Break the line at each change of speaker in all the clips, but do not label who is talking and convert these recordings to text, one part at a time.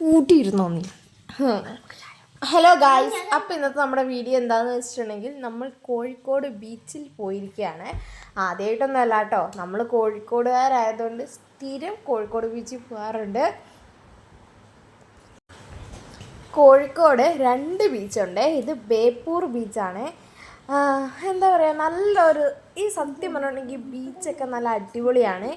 കൂട്ടിയിരുന്നോ നീ? Hello guys അപ്പോൾ ഇന്നത്തെ നമ്മുടെ വീഡിയോ എന്താണെന്ന് വെച്ചിട്ടുണ്ടെങ്കിൽ നമ്മൾ കോഴിക്കോട് ബീച്ചിൽ പോയിരിക്കുകയാണ്. ആദ്യമായിട്ടൊന്നും അല്ല കേട്ടോ. നമ്മൾ കോഴിക്കോടുകാരായതുകൊണ്ട് സ്ഥിരം കോഴിക്കോട് ബീച്ചിൽ പോകാറുണ്ട്. കോഴിക്കോട് രണ്ട് ബീച്ചുണ്ട്. ഇത് ബേപ്പൂർ ബീച്ചാണ്. എന്താ പറയുക നല്ലൊരു ഈ സത്യം പറഞ്ഞിട്ടുണ്ടെങ്കിൽ ബീച്ചൊക്കെ നല്ല അടിപൊളിയാണ്.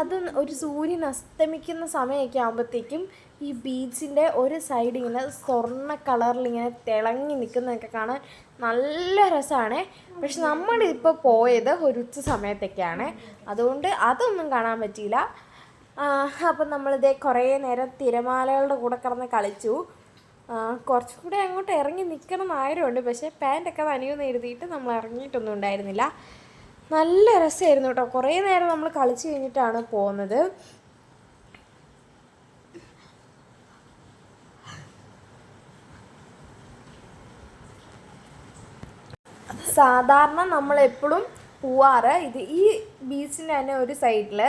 അത് ഒരു സൂര്യൻ അസ്തമിക്കുന്ന സമയമൊക്കെ ആകുമ്പോഴത്തേക്കും ഈ ബീച്ചിന്റെ ഒരു സൈഡ് ഇങ്ങനെ സ്വർണ കളറിൽ ഇങ്ങനെ തിളങ്ങി നിൽക്കുന്നതൊക്കെ കാണാൻ നല്ല രസമാണ്. പക്ഷെ നമ്മളിപ്പോൾ പോയത് ഒരു ഉച്ച സമയത്തൊക്കെയാണ്. അതുകൊണ്ട് അതൊന്നും കാണാൻ പറ്റിയില്ല. അപ്പം നമ്മളിതേ കുറേ നേരം തിരമാലകളുടെ കൂടെ കിടന്ന് കളിച്ചു. കുറച്ചും കൂടെ അങ്ങോട്ട് ഇറങ്ങി നിൽക്കണം എന്ന് പക്ഷേ പാന്റൊക്കെ നനയുമെന്ന് എഴുതിയിട്ട് നമ്മൾ ഇറങ്ങിയിട്ടൊന്നും ഉണ്ടായിരുന്നില്ല. നല്ല രസമായിരുന്നു കേട്ടോ. കുറേ നേരം നമ്മൾ കളിച്ച് കഴിഞ്ഞിട്ടാണ് പോകുന്നത്. സാധാരണ നമ്മൾ എപ്പോഴും പോവാറ് ഇത് ഈ ബീച്ചിന്റെ തന്നെ ഒരു സൈഡിൽ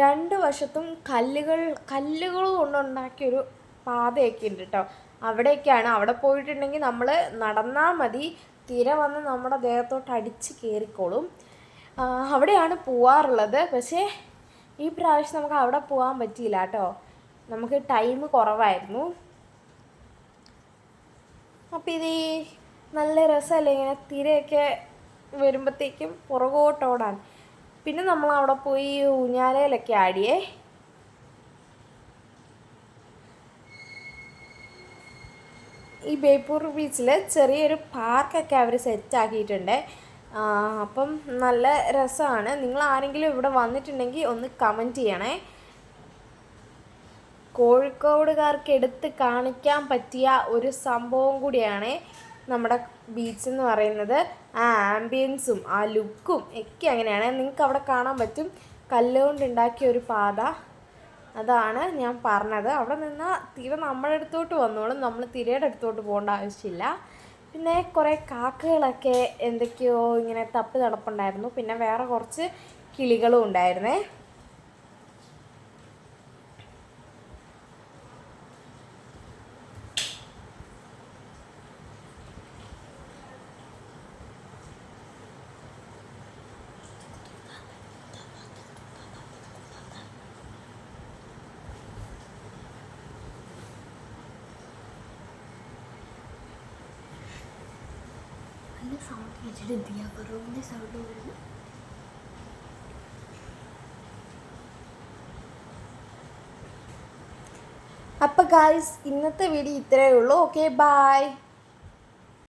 രണ്ട് വശത്തും കല്ലുകൾ കല്ലുകൾ കൊണ്ടുണ്ടാക്കിയൊരു പാതയൊക്കെ ഉണ്ട് കേട്ടോ. അവിടെയൊക്കെയാണ്. അവിടെ പോയിട്ടുണ്ടെങ്കിൽ നമ്മൾ നടന്നാൽ മതി. തിര വന്ന് നമ്മുടെ ദേഹത്തോട്ട് അടിച്ച് കയറിക്കോളും. അവിടെയാണ് പോവാറുള്ളത്. പക്ഷേ ഈ പ്രാവശ്യം നമുക്ക് അവിടെ പോകാൻ പറ്റിയില്ല കേട്ടോ. നമുക്ക് ടൈം കുറവായിരുന്നു. അപ്പോൾ ഇത് ഈ നല്ല രസമല്ലേ ഇങ്ങനെ തിരയൊക്കെ വരുമ്പോഴത്തേക്കും പുറകോട്ടോടാൻ പിന്നെ നമ്മൾ അവിടെ പോയി ഊഞ്ഞാലയിലൊക്കെ ആടിയേ. ഈ ബേപ്പൂർ ബീച്ചിൽ ചെറിയൊരു പാർക്കൊക്കെ അവർ സെറ്റ് ആക്കിയിട്ടുണ്ട്. ആ, അപ്പം നല്ല രസമാണ് നിങ്ങൾ ആരെങ്കിലും ഇവിടെ വന്നിട്ടുണ്ടെങ്കിൽ ഒന്ന് കമന്റ് ചെയ്യണേ. കോഴിക്കോടുകാർക്ക് എടുത്ത് കാണിക്കാൻ പറ്റിയ ഒരു സംഭവം കൂടിയാണ് നമ്മുടെ ബീച്ച് എന്ന് പറയുന്നത്. ആ ആംബിയൻസും ആ ലുക്കും ഒക്കെ അങ്ങനെയാണ്. നിങ്ങൾക്ക് അവിടെ കാണാൻ പറ്റും. കല്ലുകൊണ്ടുണ്ടാക്കിയ ഒരു പാത. അതാണ് ഞാൻ പറഞ്ഞത്. അവിടെ നിന്ന് തീരെ നമ്മുടെ അടുത്തോട്ട് വന്നോളും. നമ്മൾ തിരയുടെ അടുത്തോട്ട് പോകേണ്ട ആവശ്യമില്ല. പിന്നെ കുറേ കാക്കകളൊക്കെ എന്തൊക്കെയോ ഇങ്ങനെ തപ്പി നടപ്പുണ്ടായിരുന്നു പിന്നെ വേറെ കുറച്ച് കിളികളും ഉണ്ടായിരുന്നേ.
നല്ല സൗണ്ട് കേട്ടിട്ട് ദിയ കുറവിന്റെ സൗണ്ട് വരുന്നു.
അപ്പോൾ ഗായ്സ് ഇന്നത്തെ വീഡിയോ ഇത്രയേ ഉള്ളൂ. Okay bye